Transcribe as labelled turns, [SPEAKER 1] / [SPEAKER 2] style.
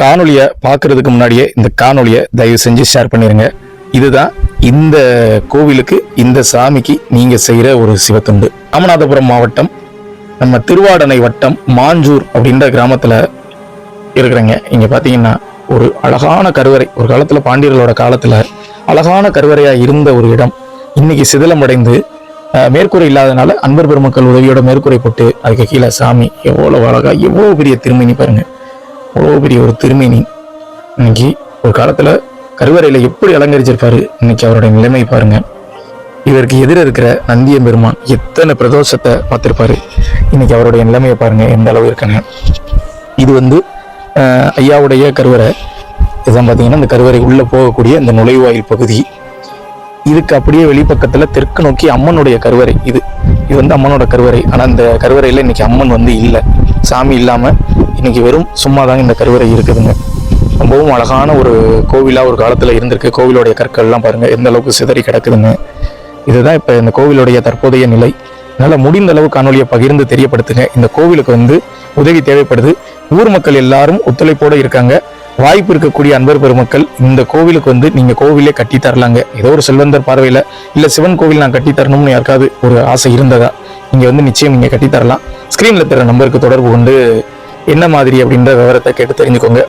[SPEAKER 1] காணொலியை பார்க்கறதுக்கு முன்னாடியே இந்த காணொலியை தயவு செஞ்சு ஷேர் பண்ணிருங்க. இதுதான் இந்த கோவிலுக்கு இந்த சாமிக்கு நீங்க செய்யற ஒரு சிவத்துண்டு. ராமநாதபுரம் மாவட்டம் நம்ம திருவாடனை வட்டம் மாஞ்சூர் அப்படின்ற கிராமத்துல இருக்கிறேங்க. இங்க பாத்தீங்கன்னா ஒரு அழகான கருவறை. ஒரு காலத்துல பாண்டியர்களோட காலத்துல அழகான கருவறையா இருந்த ஒரு இடம். இன்னைக்கு சிதிலமடைந்து மேற்கூரை இல்லாதனால அன்பர் பெருமக்கள் உதவியோட மேற்கூரை போட்டு அதுக்கு கீழே சாமி. எவ்வளவு அழகா எவ்வளவு பெரிய திருமணி பாருங்க. அவ்வளோ பெரிய ஒரு திருமேனி. இன்னைக்கு ஒரு காலத்தில் கருவறையில் எப்படி அலங்கரிச்சிருப்பாரு இன்னைக்கு அவருடைய நிலைமை பாருங்க. இவருக்கு எதிர இருக்கிற நந்திய பெருமான் எத்தனை பிரதோஷத்தை பார்த்துருப்பாரு. இன்னைக்கு அவருடைய நிலைமையை பாருங்க எந்த அளவு இருக்குன்னு இது வந்து ஐயாவுடைய கருவறை. இதுதான் பார்த்தீங்கன்னா இந்த கருவறை உள்ளே போகக்கூடிய இந்த நுழைவாயில் பகுதி. இதுக்கு அப்படியே வெளிப்பக்கத்தில் தெற்கு நோக்கி அம்மனுடைய கருவறை இது. இது வந்து அம்மனோட கருவறை. ஆனால் இந்த கருவறையில் இன்னைக்கு அம்மன் வந்து இல்லை. சாமி இல்லாமல் இன்னைக்கு வெறும் சும்மா தாங்க இந்த கருவறை இருக்குதுங்க. ரொம்பவும் அழகான ஒரு கோவிலாக ஒரு காலத்தில் இருந்திருக்கு. கோவிலுடைய கற்கள்லாம் பாருங்கள் எந்த அளவுக்கு சிதறி கிடக்குதுங்க. இதுதான் இப்போ இந்த கோவிலுடைய தற்போதைய நிலை. அதனால முடிந்த அளவு காணொலியை பகிர்ந்து தெரியப்படுத்துங்க. இந்த கோவிலுக்கு வந்து உதவி தேவைப்படுது. ஊர் மக்கள் எல்லாரும் ஒத்துழைப்போடு இருக்காங்க. வாய்ப்பு இருக்கக்கூடிய அன்பர் பெருமக்கள் இந்த கோவிலுக்கு வந்து நீங்க கோவிலே கட்டி தரலாங்க. ஏதோ ஒரு செல்வந்தர் பார்வையில இல்ல சிவன் கோவில் நான் கட்டி தரணும்னு யாருக்காவது ஒரு ஆசை இருந்ததா? நீங்க வந்து நிச்சயம் நீங்க கட்டி தரலாம். ஸ்கிரீன்ல தர நம்பருக்கு தொடர்பு கொண்டு என்ன மாதிரி அப்படின்ற விவரத்தை கேட்டு தெரிஞ்சுக்கோங்க.